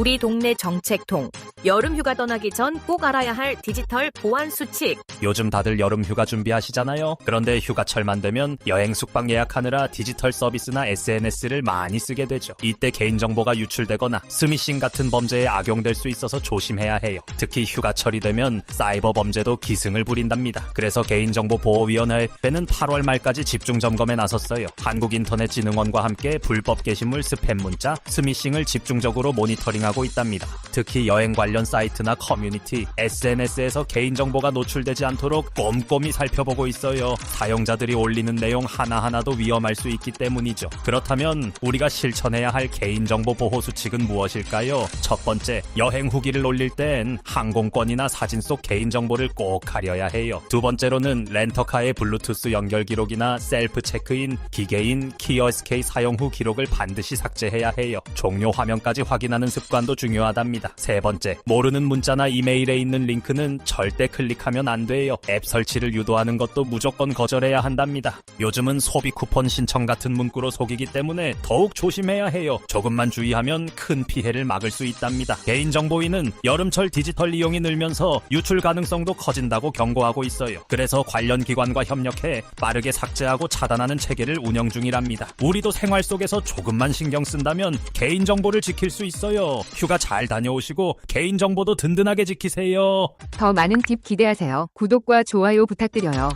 우리 동네 정책통. 여름 휴가 떠나기 전 꼭 알아야 할 디지털 보안 수칙. 요즘 다들 여름 휴가 준비하시잖아요. 그런데 휴가철만 되면 여행 숙박 예약하느라 디지털 서비스나 SNS를 많이 쓰게 되죠. 이때 개인정보가 유출되거나 스미싱 같은 범죄에 악용될 수 있어서 조심해야 해요. 특히 휴가철이 되면 사이버 범죄도 기승을 부린답니다. 그래서 개인정보보호위원회는 8월 말까지 집중 점검에 나섰어요. 한국인터넷진흥원과 함께 불법 게시물 스팸 문자, 스미싱을 집중적으로 모니터링하고 있답니다. 특히 여행 관련 사이트나 커뮤니티, SNS에서 개인정보가 노출되지 않도록 꼼꼼히 살펴보고 있어요. 사용자들이 올리는 내용 하나하나도 위험할 수 있기 때문이죠. 그렇다면 우리가 실천해야 할 개인정보 보호 수칙은 무엇일까요? 첫 번째, 여행 후기를 올릴 땐 항공권이나 사진 속 개인정보를 꼭 가려야 해요. 두 번째로는 렌터카의 블루투스 연결 기록이나 셀프 체크인, 기계인, 키어SK 사용 후 기록을 반드시 삭제해야 해요. 종료 화면까지 확인하는 습관도 중요하답니다. 세 번째, 모르는 문자나 이메일에 있는 링크는 절대 클릭하면 안 돼요. 앱 설치를 유도하는 것도 무조건 거절해야 한답니다. 요즘은 소비 쿠폰 신청 같은 문구로 속이기 때문에 더욱 조심해야 해요. 조금만 주의하면 큰 피해를 막을 수 있답니다. 개인정보위는 여름철 디지털 이용이 늘면서 유출 가능성도 커진다고 경고하고 있어요. 그래서 관련 기관과 협력해 빠르게 삭제하고 차단하는 체계를 운영 중이랍니다. 우리도 생활 속에서 조금만 신경 쓴다면 개인정보를 지킬 수 있어요. 휴가 잘 다녀오시고 개인정보도 든든하게 지키세요. 더 많은 팁 기대하세요. 구독과 좋아요 부탁드려요.